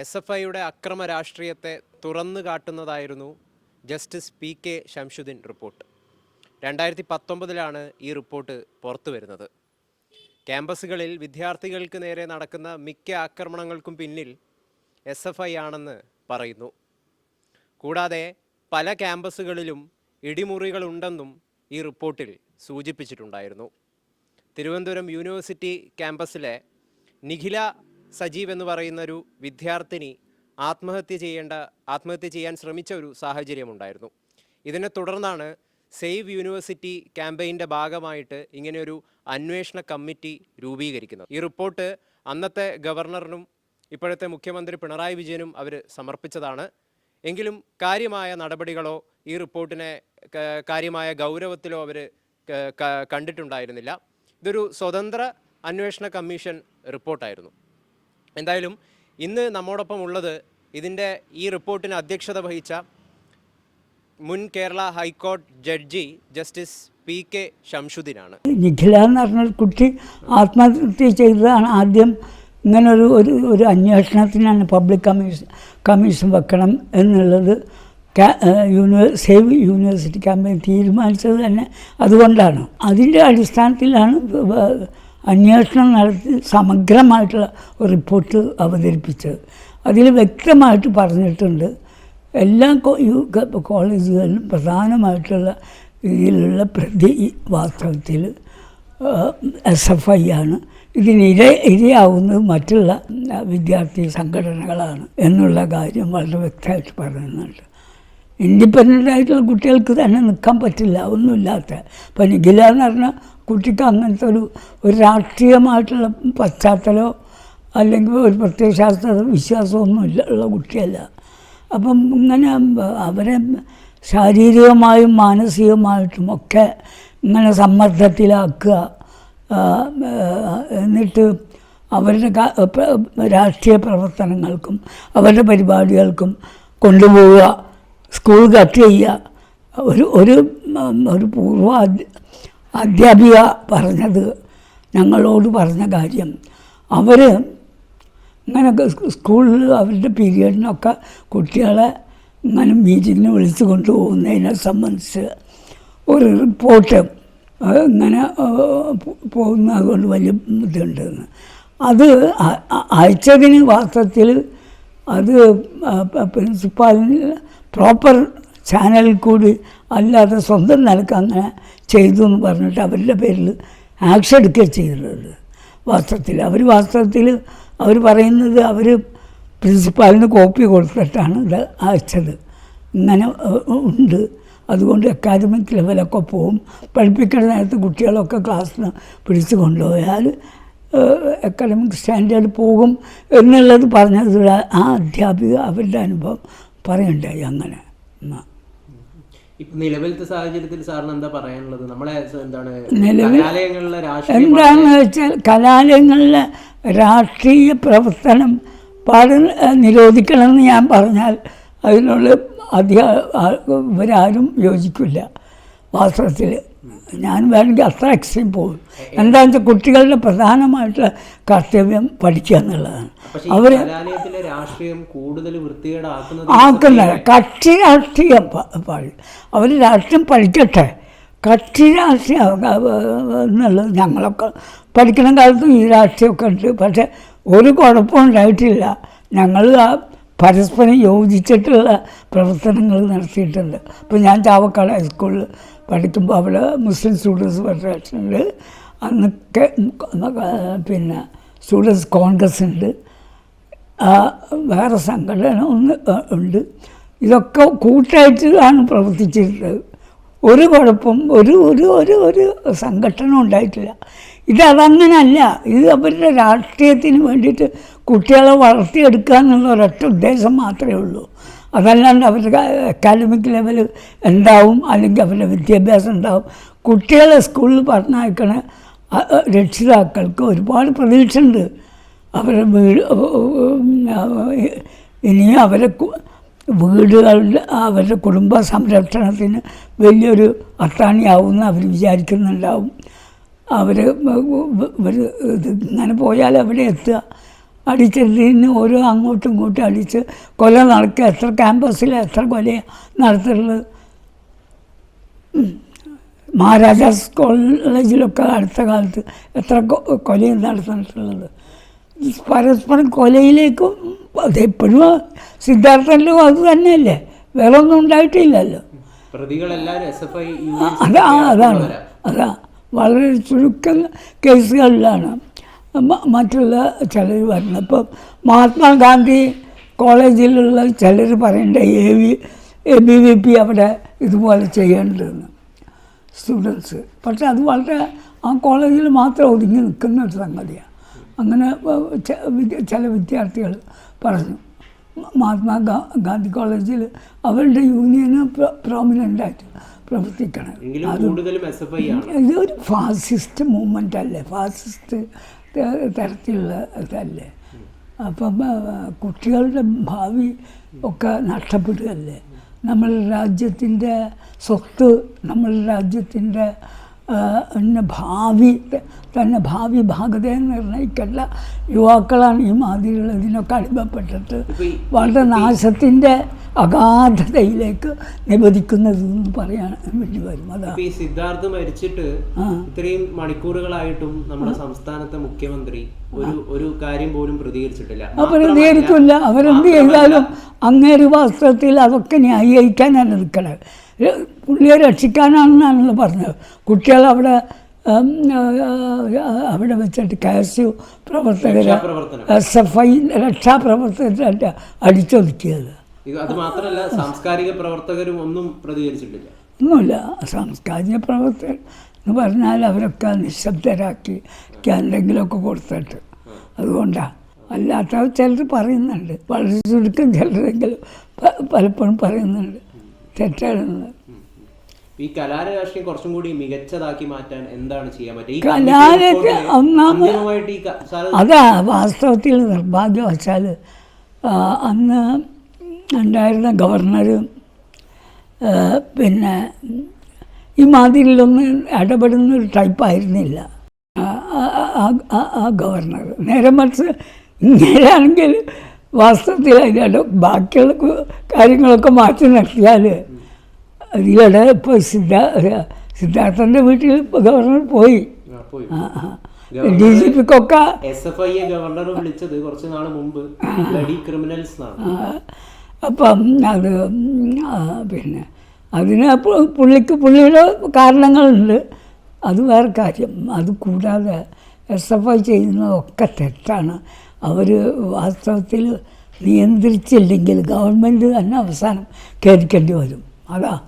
S F ഐയുടെ അക്രമ രാഷ്ട്രീയത്തെ തുറന്നു കാട്ടുന്നതായിരുന്നു justice P K Shamsuddin report. രണ്ടായിരത്തി പത്തൊമ്പതിലാണ് ഈ റിപ്പോർട്ട് പുറത്തു വരുന്നത്. ക്യാമ്പസുകളിൽ വിദ്യാർത്ഥികൾക്ക് നേരെ നടക്കുന്ന മിക്ക ആക്രമണങ്ങൾക്കും പിന്നിൽ എസ് എഫ് ഐ ആണെന്ന് പറയുന്നു. കൂടാതെ പല ക്യാമ്പസുകളിലും ഇടിമുറികളുണ്ടെന്നും ഈ റിപ്പോർട്ടിൽ സൂചിപ്പിച്ചിട്ടുണ്ടായിരുന്നു. തിരുവനന്തപുരം യൂണിവേഴ്സിറ്റി ക്യാമ്പസിലെ നിഖില സജീവ് എന്ന് പറയുന്ന ഒരു വിദ്യാർത്ഥിനി ആത്മഹത്യ ചെയ്യേണ്ട ആത്മഹത്യ ചെയ്യാൻ ശ്രമിച്ച ഒരു സാഹചര്യമുണ്ടായിരുന്നു. ഇതിനെ തുടർന്നാണ് സേവ് യൂണിവേഴ്സിറ്റി ക്യാമ്പയിന്റെ ഭാഗമായിട്ട് ഇങ്ങനെയൊരു അന്വേഷണ കമ്മിറ്റി രൂപീകരിക്കുന്നത്. ഈ റിപ്പോർട്ട് അന്നത്തെ ഗവർണറിനും ഇപ്പോഴത്തെ മുഖ്യമന്ത്രി പിണറായി വിജയനും അവർ സമർപ്പിച്ചതാണ്. എങ്കിലും കാര്യമായ നടപടികളോ ഈ റിപ്പോർട്ടിനെ കാര്യമായ ഗൗരവത്തിലോ അവർ കണ്ടിട്ടുണ്ടായിരുന്നില്ല. ഇതൊരു സ്വതന്ത്ര അന്വേഷണ കമ്മീഷൻ റിപ്പോർട്ടായിരുന്നു. എന്തായാലും ഇന്ന് നമ്മോടൊപ്പം ഉള്ളത് ഇതിന്റെ ഈ റിപ്പോർട്ടിന് അധ്യക്ഷത വഹിച്ച മുൻ കേരള ഹൈക്കോടതി ജഡ്ജി ജസ്റ്റിസ് പി കെ ഷംഷുദ്ദീനാണ് നിഖില എന്ന് പറഞ്ഞൊരു കുട്ടി ആത്മഹത്യ ചെയ്തതാണ് ആദ്യം ഇങ്ങനെ ഒരു ഒരു അന്വേഷണത്തിനാണ് പബ്ലിക് കമ്മീഷൻ കമ്മീഷൻ വെക്കണം എന്നുള്ളത് യൂണിവേ സേവ് യൂണിവേഴ്സിറ്റി ക്യാമ്പയിൻ തീരുമാനിച്ചത് തന്നെ അതുകൊണ്ടാണ്. അതിന്റെ അടിസ്ഥാനത്തിലാണ് അന്വേഷണം നടത്തി സമഗ്രമായിട്ടുള്ള റിപ്പോർട്ട് അവതരിപ്പിച്ചത് അതിൽ വ്യക്തമായിട്ട് പറഞ്ഞിട്ടുണ്ട്. എല്ലാ കോളേജുകളിലും പ്രധാനമായിട്ടുള്ള ഇതിലുള്ള പ്രതി വാസ്തവത്തിൽ എസ് എഫ് ഐ ആണ്. ഇതിനിര ഇര ഇരയാവുന്നത് മറ്റുള്ള വിദ്യാർത്ഥി സംഘടനകളാണ് എന്നുള്ള കാര്യം വളരെ വ്യക്തമായിട്ട് പറയുന്നുണ്ട്. ഇൻഡിപെൻഡന്റ് ആയിട്ടുള്ള കുട്ടികൾക്ക് തന്നെ നിൽക്കാൻ പറ്റില്ല ഒന്നുമില്ലാത്ത. ഇപ്പം നിഖില എന്ന് പറഞ്ഞാൽ കുട്ടിക്ക് അങ്ങനത്തെ ഒരു ഒരു രാഷ്ട്രീയമായിട്ടുള്ള പശ്ചാത്തലമോ അല്ലെങ്കിൽ ഒരു പ്രത്യയശാസ്ത്ര വിശ്വാസമോ ഇല്ല ഉള്ള കുട്ടിയല്ല. അപ്പം ഇങ്ങനെ അവരെ ശാരീരികമായും മാനസികമായിട്ടും ഒക്കെ ഇങ്ങനെ സമ്മർദ്ദത്തിലാക്കുക എന്നിട്ട് അവരുടെ രാഷ്ട്രീയ പ്രവർത്തനങ്ങൾക്കും അവരുടെ പരിപാടികൾക്കും കൊണ്ടുപോവുക. സ്കൂൾ കട്ട് ചെയ്യുക ഒരു ഒരു ഒരു പൂർവ അധ്യ- അധ്യാപിക പറഞ്ഞത് ഞങ്ങളോട് പറഞ്ഞ കാര്യം. അവർ ഇങ്ങനെയൊക്കെ സ്കൂളിൽ അവരുടെ പീരീഡിനൊക്കെ കുട്ടികളെ ഇങ്ങനെ മീറ്റിങ്ങിന് വിളിച്ചു കൊണ്ടുപോകുന്നതിനെ സംബന്ധിച്ച് ഒരു റിപ്പോർട്ട് ഇങ്ങനെ പോകുന്ന കൊണ്ട് വലിയ ബുദ്ധിമുട്ടുണ്ടെന്ന് അത് അയച്ചതിന് വാസ്തവത്തിൽ അത് പ്രിൻസിപ്പാലിന് പ്രോപ്പർ ചാനലിൽ കൂടി അല്ലാതെ സ്വന്തം നിലയ്ക്ക് അങ്ങനെ ചെയ്തു എന്ന് പറഞ്ഞിട്ട് അവരുടെ പേരിൽ ആക്ഷൻ എടുക്കുകയാണ് ചെയ്തിട്ടുള്ളത്. വാസ്തവത്തിൽ അവർ വാസ്തവത്തിൽ അവർ പറയുന്നത് അവർ പ്രിൻസിപ്പാലിന് കോപ്പി കൊടുത്തിട്ടാണ് ഇത് അയച്ചത്. ഇങ്ങനെ ഉണ്ട്. അതുകൊണ്ട് അക്കാദമിക് ലെവലൊക്കെ പോവും. പഠിപ്പിക്കുന്ന നേരത്ത് കുട്ടികളൊക്കെ ക്ലാസ്സിന് പിടിച്ചു കൊണ്ടുപോയാൽ അക്കാദമിക് സ്റ്റാൻഡേർഡ് പോകും എന്നുള്ളത് പറഞ്ഞത് ആ അധ്യാപിക അവരുടെ അനുഭവം പറയുണ്ടായി അങ്ങനെ? എന്നാ നിലവിലത്തെ സാഹചര്യത്തിൽ സാറിന് എന്താ പറയാനുള്ളത്? നമ്മളെ എന്താണ് കലാലയങ്ങളിലെ എന്താണെന്ന് വെച്ചാൽ കലാലയങ്ങളിലെ രാഷ്ട്രീയ പ്രവർത്തനം പാട് നിരോധിക്കണമെന്ന് ഞാൻ പറഞ്ഞാൽ അതിനുള്ള അധ്യാ ഇവരാരും യോജിക്കില്ല വാസ്തവത്തിൽ ഞാൻ വേണമെങ്കിൽ അത്ര എക്സ്ട്രീം പോകും. എന്താണെന്ന് വെച്ചാൽ കുട്ടികളുടെ പ്രധാനമായിട്ടുള്ള കർത്തവ്യം പഠിക്കുക എന്നുള്ളതാണ്. അവർ ആക്കുന്ന കക്ഷി രാഷ്ട്രീയം പ- പാടി അവർ രാഷ്ട്രീയം പഠിക്കട്ടെ. കക്ഷി രാഷ്ട്രീയം എന്നുള്ളത് ഞങ്ങളൊക്കെ പഠിക്കുന്ന കാലത്തും ഈ രാഷ്ട്രീയമൊക്കെ ഉണ്ട്. പക്ഷെ ഒരു കുഴപ്പവും ഉണ്ടായിട്ടില്ല. ഞങ്ങൾ ആ പരസ്പരം യോജിച്ചിട്ടുള്ള പ്രവർത്തനങ്ങൾ നടത്തിയിട്ടുണ്ട്. ഇപ്പം ഞാൻ ചാവക്കാട് ഹൈസ്കൂളിൽ പഠിക്കുമ്പോൾ അവിടെ മുസ്ലിം സ്റ്റുഡൻസ് ഫെഡറേഷനിൽ അന്നൊക്കെ പിന്നെ സ്റ്റുഡൻസ് കോൺഗ്രസ് ഉണ്ട്. വേറെ സംഘടന ഒന്ന് ഉണ്ട്. ഇതൊക്കെ കൂട്ടായിട്ടാണ് പ്രവർത്തിച്ചിട്ടുള്ളത് ഒരു കുഴപ്പം ഒരു ഒരു ഒരു ഒരു സംഘടന ഉണ്ടായിട്ടില്ല. ഇത് അതങ്ങനല്ല. ഇത് അവരുടെ രാഷ്ട്രീയത്തിന് വേണ്ടിയിട്ട് കുട്ടികളെ വളർത്തിയെടുക്കുക എന്നുള്ള ഒരൊറ്റ ഉദ്ദേശം മാത്രമേ ഉള്ളൂ. അതല്ലാണ്ട് അവരുടെ അക്കാഡമിക് ലെവൽ ഉണ്ടാവും അല്ലെങ്കിൽ അവരുടെ വിദ്യാഭ്യാസം ഉണ്ടാവും കുട്ടികളെ സ്കൂളിൽ പറഞ്ഞയക്കണ രക്ഷിതാക്കൾക്ക് ഒരുപാട് പ്രതീക്ഷ ഉണ്ട് അവരുടെ വീട് ഇനിയും അവരെ വീടുകളുടെ അവരുടെ കുടുംബ സംരക്ഷണത്തിന് വലിയൊരു അത്താണിയാവുമെന്ന് അവർ വിചാരിക്കുന്നുണ്ടാവും. അവർ ഇത് ഇങ്ങനെ പോയാൽ അവിടെ എത്തുക? അടിച്ചതിന് ഓരോ അങ്ങോട്ടും ഇങ്ങോട്ടും അടിച്ച് കൊല നടക്കുക. എത്ര ക്യാമ്പസിൽ എത്ര കൊല നടത്തുള്ളത് ഉം. മഹാരാജാസ് കോളേജിലൊക്കെ അടുത്ത കാലത്ത് എത്ര കൊല കൊലയും നടത്തിയിട്ടുള്ളത് പരസ്പരം കൊലയിലേക്കും അതെപ്പോഴും സിദ്ധാർത്ഥനിലും അത് തന്നെയല്ലേ. വേറെ ഒന്നും ഉണ്ടായിട്ടില്ലല്ലോ അതാ അതാണ്. അതാ. വളരെ ചുരുക്കം കേസുകളിലാണ്. മറ്റുള്ള ചിലർ വരുന്നത്. ഇപ്പം മഹാത്മാഗാന്ധി കോളേജിലുള്ള ചിലർ പറയേണ്ട A V A B V P അവിടെ ഇതുപോലെ ചെയ്യേണ്ടതെന്ന്. സ്റ്റുഡൻസ്. പക്ഷെ അത് വളരെ ആ കോളേജിൽ മാത്രം ഒതുങ്ങി നിൽക്കുന്ന ഒരു സംഗതിയാണ്. അങ്ങനെ ചില വിദ്യാർത്ഥികൾ പറഞ്ഞു. മഹാത്മാ ഗാന്ധി കോളേജിൽ അവരുടെ യൂണിയന് പ്രോമിനന്റായിട്ട് പ്രവർത്തിക്കണം. ഇതൊരു ഫാസിസ്റ്റ് മൂവ്മെന്റ് അല്ലേ? ഫാസിസ്റ്റ് തരത്തിലുള്ള ഇതല്ലേ. അപ്പം കുട്ടികളുടെ ഭാവി ഒക്കെ നഷ്ടപ്പെടുകയല്ലേ. നമ്മുടെ രാജ്യത്തിന്റെ സ്വത്ത് നമ്മുടെ രാജ്യത്തിന്റെ ഭാവി തന്നെ ഭാവി ഭാഗതയെ നിർണയിക്കേണ്ട യുവാക്കളാണ് ഈ മാതിരിയുള്ളതിനൊക്കെ അടിമപ്പെട്ടിട്ട് വളരെ നാശത്തിന്റെ അഗാധതയിലേക്ക് നിബദിക്കുന്നത് എന്ന് പറയാൻ വേണ്ടി വരും അതാ ഈ സിദ്ധാർത്ഥ് മരിച്ചിട്ട് ഇത്രയും മണിക്കൂറുകളായിട്ടും നമ്മുടെ സംസ്ഥാനത്തെ മുഖ്യമന്ത്രി ഒരു ഒരു കാര്യം പോലും പ്രതികരിച്ചിട്ടില്ല. പ്രതികരിക്കില്ല. അവരെന്ത് ചെയ്താലും അങ്ങേര് വാസ്തവത്തിൽ അതൊക്കെ ന്യായീകരിക്കാനാണ് നിൽക്കണത്. പുള്ളിയെ രക്ഷിക്കാനാണെന്നാണല്ലോ പറഞ്ഞത്. കുട്ടികൾ അവിടെ അവിടെ വെച്ചിട്ട് കെ എസ് യു പ്രവർത്തകരെ രക്ഷാപ്രവർത്തനം. എസ് എഫ് ഐ രക്ഷാപ്രവർത്തകരെ അടിച്ചൊതുക്കിയത്. അത് മാത്രമല്ല സാംസ്കാരിക പ്രവർത്തകരും ഒന്നും പ്രതികരിച്ചിട്ടില്ല. ഒന്നുമില്ല. സാംസ്കാരിക പ്രവർത്തകർ എന്ന് പറഞ്ഞാൽ അവരൊക്കെ നിശബ്ദരാക്കി എന്തെങ്കിലുമൊക്കെ കൊടുത്തിട്ട്. അതുകൊണ്ടാണ് അല്ലാത്ത ചിലർ പറയുന്നുണ്ട്. വളരെ ചുരുക്കം ചിലരെങ്കിലും പലപ്പോഴും പറയുന്നുണ്ട്. തെറ്റാണെന്ന്. ഈ കലാല രാഷ്ട്രീയം കുറച്ചും കൂടി മികച്ചതാക്കി മാറ്റാൻ എന്താണ് ചെയ്യാൻ പറ്റുക? ഈ കലാലയത്തെ കമ്മിറ്റി റിപ്പോർട്ടിൽ ഒന്നാമത് അന്തിമമായിട്ട് ഈ ക- സാറ് അതാ വാസ്തവത്തിൽ നിർഭാഗ്യവശാൽ അന്ന് ഉണ്ടായിരുന്ന ഗവർണറും പിന്നെ ഈ മാതിരിയിലൊന്നും ഇടപെടുന്ന ഒരു ടൈപ്പായിരുന്നില്ല ആ ഗവർണർ. നേരെ മറിച്ച് ഇങ്ങനെയാണെങ്കിൽ വാസ്തവത്തിൽ അതിന്റെ ബാക്കിയുള്ള കാര്യങ്ങളൊക്കെ മാറ്റി നിർത്തിയാൽ ഇതിലൂടെ ഇപ്പോൾ സിദ്ധാ സിദ്ധാർത്ഥന്റെ വീട്ടിൽ ഗവർണർ പോയി. ഡി ജി പിക്കൊക്കെ എസ് എഫ് ഗവർണർ വിളിച്ചത് കുറച്ച് നാൾ മുമ്പ്. ക്രിമിനൽസ് അപ്പം അത് പിന്നെ അതിന് പുള്ളിക്ക് പുള്ളിയുടെ കാരണങ്ങളുണ്ട്. അത് വേറെ കാര്യം. അത് കൂടാതെ എസ് എഫ് ഐ ചെയ്യുന്നതൊക്കെ തെറ്റാണ്. അവർ വാസ്തവത്തിൽ നിയന്ത്രിച്ചില്ലെങ്കിൽ ഗവൺമെന്റ് തന്നെ അവസാനം കേൾക്കേണ്ടി വരും. അതാ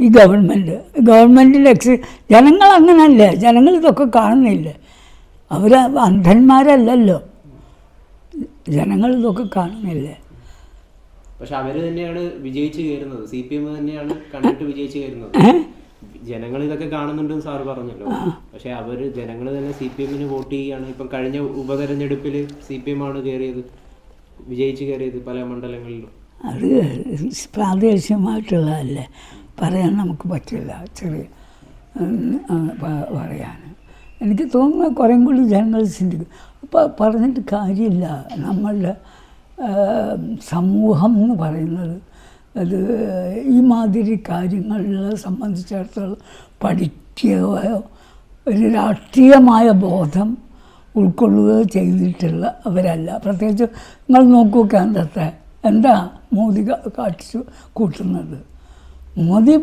ഈ ഗവൺമെന്റ് ഗവൺമെന്റിന്റെ എക്സ് ജനങ്ങൾ അങ്ങനല്ലേ? ജനങ്ങൾ ഇതൊക്കെ കാണുന്നില്ലേ. അവർ അന്ധന്മാരല്ലല്ലോ. ജനങ്ങൾ ഇതൊക്കെ കാണുന്നില്ലേ. പക്ഷെ അവർ തന്നെയാണ് വിജയിച്ചു കയറുന്നത്. സി പി എം തന്നെയാണ് കണ്ടിട്ട് വിജയിച്ചു കയറുന്നത്. ജനങ്ങൾ ഇതൊക്കെ കാണുന്നുണ്ടെന്ന് സാർ പറഞ്ഞല്ലോ. പക്ഷെ അവർ ജനങ്ങൾ തന്നെ സി പി എമ്മിന് വോട്ട് ചെയ്യുകയാണ് ഇപ്പം കഴിഞ്ഞ ഉപതെരഞ്ഞെടുപ്പിൽ സി പി എം ആണ് കയറിയത് വിജയിച്ച് കയറിയത് പല മണ്ഡലങ്ങളിലും. അത് പ്രാദേശികമായിട്ടുള്ളതല്ലേ. പറയാൻ നമുക്ക് പറ്റില്ല ചെറിയ പറയാൻ എനിക്ക് തോന്നുന്നു കുറേ കൂടി ജനങ്ങൾ ചിന്തിക്കും. അപ്പോൾ പറഞ്ഞിട്ട് കാര്യമില്ല. നമ്മളുടെ സമൂഹം എന്ന് പറയുന്നത് അത് ഈ മാതിരി കാര്യങ്ങളെ സംബന്ധിച്ചിടത്തോളം പഠിക്കുകയോ ഒരു രാഷ്ട്രീയമായ ബോധം ഉൾക്കൊള്ളുകയോ ചെയ്തിട്ടുള്ള അവരല്ല. പ്രത്യേകിച്ച് നിങ്ങൾ നോക്കൂ കേന്ദ്രത്തെ എന്താ മോദി കാട്ടിച്ചു കൂട്ടുന്നത്? മോദി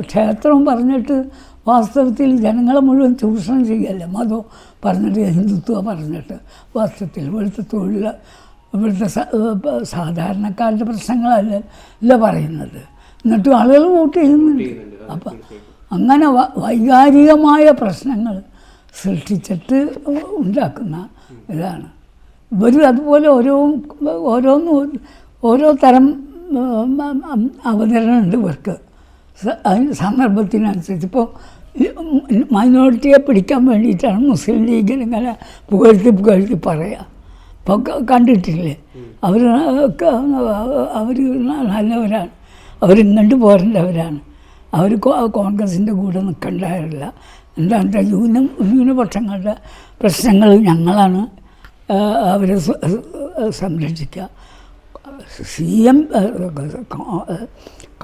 ക്ഷേത്രം പറഞ്ഞിട്ട് വാസ്തവത്തിൽ ജനങ്ങളെ മുഴുവൻ ചൂഷണം ചെയ്യല്ലേ? മതം പറഞ്ഞിട്ട് ഹിന്ദുത്വ പറഞ്ഞിട്ട് വാസ്തവത്തിൽ ഇവിടുത്തെ തൊഴിൽ ഇവിടുത്തെ സാധാരണക്കാരുടെ പ്രശ്നങ്ങളല്ല അല്ല പറയുന്നത്. എന്നിട്ടും ആളുകൾ വോട്ട് ചെയ്യുന്നുണ്ട്. അപ്പം അങ്ങനെ വൈകാരികമായ പ്രശ്നങ്ങൾ സൃഷ്ടിച്ചിട്ട് ഉണ്ടാക്കുന്ന ഇതാണ്. ഇവർ അതുപോലെ ഓരോ ഓരോന്നും ഓരോ തരം അവതരണമുണ്ട് ഇവർക്ക്. അതിന് സന്ദർഭത്തിനനുസരിച്ച്. ഇപ്പോൾ മൈനോറിറ്റിയെ പിടിക്കാൻ വേണ്ടിയിട്ടാണ് മുസ്ലിം ലീഗിൽ ഇങ്ങനെ പുകഴ്ത്തി പുകഴ്ത്തി പറയുക ഇപ്പോൾ കണ്ടിട്ടില്ലേ? അവർ അവർ നല്ലവരാണ്. അവർ ഇന്നണ്ട് പോരേണ്ടവരാണ്. അവർ കോൺഗ്രസിന്റെ കൂടെ നിൽക്കേണ്ടവരല്ല എന്താണെന്ന് വെച്ചാൽ ന്യൂന ന്യൂനപക്ഷങ്ങളുടെ പ്രശ്നങ്ങൾ ഞങ്ങളാണ് അവരെ സംരക്ഷിക്കുക C M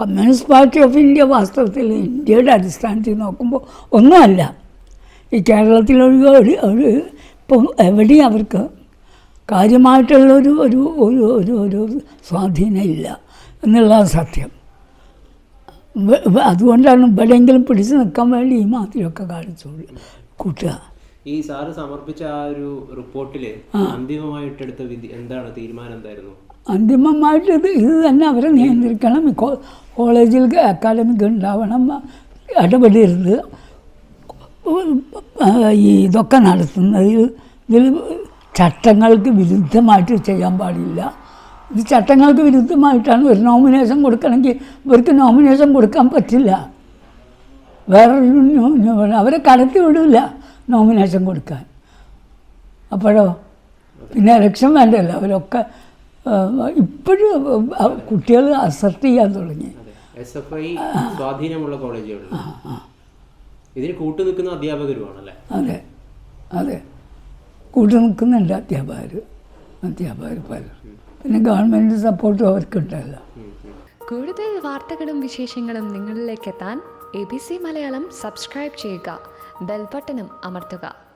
communist party of India വാസ്തവത്തിൽ ഇന്ത്യയുടെ അടിസ്ഥാനത്തിൽ നോക്കുമ്പോൾ ഒന്നുമല്ല. ഈ കേരളത്തിലൊഴികെ ഒരു ഒരു ഇപ്പം എവിടെയും അവർക്ക് കാര്യമായിട്ടുള്ളൊരു ഒരു ഒരു ഒരു ഒരു സ്വാധീനമില്ല. എന്നുള്ളതാണ് സത്യം. അതുകൊണ്ടാണ് ഇവിടെയെങ്കിലും പിടിച്ചു നിൽക്കാൻ വേണ്ടി ഈ മാതിരിയൊക്കെ കാണിച്ചുള്ളൂ കൂട്ടുക. ഈ സാറ് സമർപ്പിച്ച ആ ഒരു റിപ്പോർട്ടിൽ അന്തിമമായിട്ടെടുത്ത വിധി എന്താണ്? തീരുമാനം എന്തായിരുന്നു? അന്തിമമായിട്ട് ഇത് ഇത് തന്നെ അവരെ നിയന്ത്രിക്കണം. കോളേജിൽ അക്കാഡമിക് ഉണ്ടാവണം ഇടപെടരുത്. ഈ ഇതൊക്കെ നടത്തുന്നതിൽ ഇതിൽ ചട്ടങ്ങൾക്ക് വിരുദ്ധമായിട്ട് ചെയ്യാൻ പാടില്ല. ഇത് ചട്ടങ്ങൾക്ക് വിരുദ്ധമായിട്ടാണ് ഒരു നോമിനേഷൻ കൊടുക്കണമെങ്കിൽ ഇവർക്ക് നോമിനേഷൻ കൊടുക്കാൻ പറ്റില്ല. വേറൊരു അവരെ കടത്തി വിടില്ല നോമിനേഷൻ കൊടുക്കാൻ. അപ്പോഴോ? പിന്നെ ഇലക്ഷൻ വേണ്ടല്ലോ. അവരൊക്കെ ഇപ്പോഴും കുട്ടികൾ അസർട്ട് ചെയ്യാൻ തുടങ്ങി. എസ് എഫ് ഐ സ്വാധീനമുള്ള കോളേജുകളിൽ. ഇതിന് കൂട്ടുനിൽക്കുന്ന അധ്യാപകരുമാണല്ലേ? അതെ അതെ. കൂട്ടി നിൽക്കുന്നുണ്ട് അധ്യാപകർ അധ്യാപകർ പലരും. പിന്നെ ഗവൺമെന്റ് സപ്പോർട്ടും അവർക്കുണ്ടല്ലോ. കൂടുതൽ വാർത്തകളും വിശേഷങ്ങളും നിങ്ങളിലേക്ക് എത്താൻ A B C Malayalam subscribe ചെയ്യുക. ബെൽബട്ടനും അമർത്തുക.